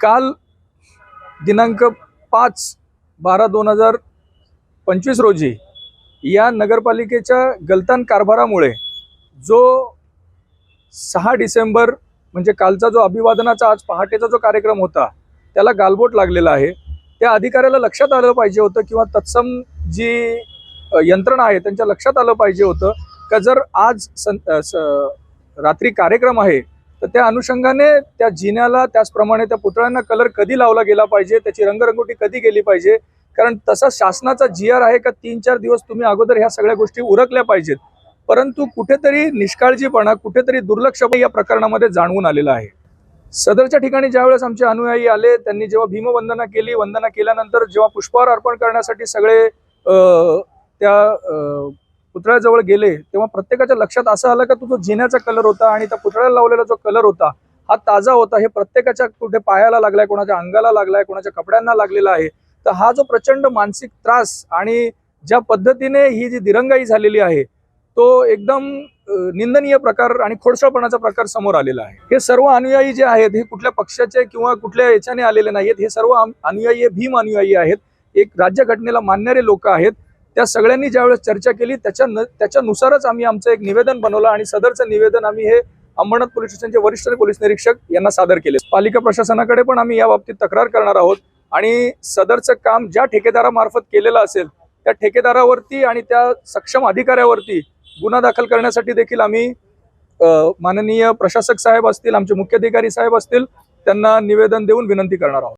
काल दिनांक पाच बारा दोन हजार पंचवीस रोजी या नगरपालिकेच्या गलतान कारभारामुळे जो सहा डिसेंबर म्हणजे कालचा जो अभिवादनाचा आज पहाटेचा जो कार्यक्रम होता त्याला गालबोट लागलेला आहे. त्या अधिकाऱ्याला लक्षात आलं पाहिजे होतं किंवा तत्सम जी यंत्रणा आहे त्यांच्या लक्षात आलं पाहिजे होतं का जर आज सं रात्री कार्यक्रम आहे तर त्या अनुषंगाने त्या जिन्याला त्याचप्रमाणे त्या पुतळ्यांना कलर कधी लावला गेला पाहिजे त्याची रंगरंगोटी कधी गेली पाहिजे? कारण तसा शासनाचा जी आर आहे का तीन चार दिवस तुम्ही अगोदर ह्या सगळ्या गोष्टी उरकल्या पाहिजेत. परंतु कुठेतरी निष्काळजीपणा कुठेतरी दुर्लक्ष या प्रकरणामध्ये जाणवून आलेलं आहे. सदरच्या ठिकाणी ज्यावेळेस आमचे अनुयायी आले त्यांनी जेव्हा भीमवंदना केली वंदना केल्यानंतर जेव्हा पुष्पहार अर्पण करण्यासाठी सगळे त्या पुतळ्याजवळ गेले तेव्हा प्रत्येकाच्या लक्षात असं आलं का तो जो जिन्याचा कलर होता आणि त्या पुतळ्याला लावलेला जो कलर होता हा ताजा होता हे प्रत्येकाच्या कुठे पायाला लागलाय कोणाच्या अंगाला लागलाय कोणाच्या कपड्यांना लागलेला आहे तर हा जो प्रचंड मानसिक त्रास आणि ज्या पद्धतीने ही जी दिरंगाई झालेली आहे तो एकदम निंदनीय प्रकार आणि खोडसळपणाचा प्रकार समोर आलेला आहे. हे सर्व अनुयायी जे आहेत हे कुठल्या पक्षाचे किंवा कुठल्या याच्याने आलेले नाहीत हे सर्व अनुयायी भीम अनुयायी आहेत एक राज्यघटनेला मानणारे लोक आहेत त्या सगळ्यांनी ज्यावेळेस चर्चा केली त्याच्या न- त्याच्यानुसारच आम्ही आमचं एक निवेदन बनवलं आणि सदरचं निवेदन आम्ही हे अंबरनाथ पोलीस स्टेशनचे वरिष्ठ पोलीस निरीक्षक यांना सादर केले. पालिका प्रशासनाकडे पण आम्ही या बाबतीत तक्रार करणार आहोत आणि सदरचं काम ज्या ठेकेदारामार्फत केलेलं असेल त्या ठेकेदारावरती आणि त्या सक्षम अधिकाऱ्यावरती गुन्हा दाखल करण्यासाठी देखील आम्ही माननीय प्रशासक साहेब असतील आमचे मुख्याधिकारी साहेब असतील त्यांना निवेदन देऊन विनंती करणार आहोत.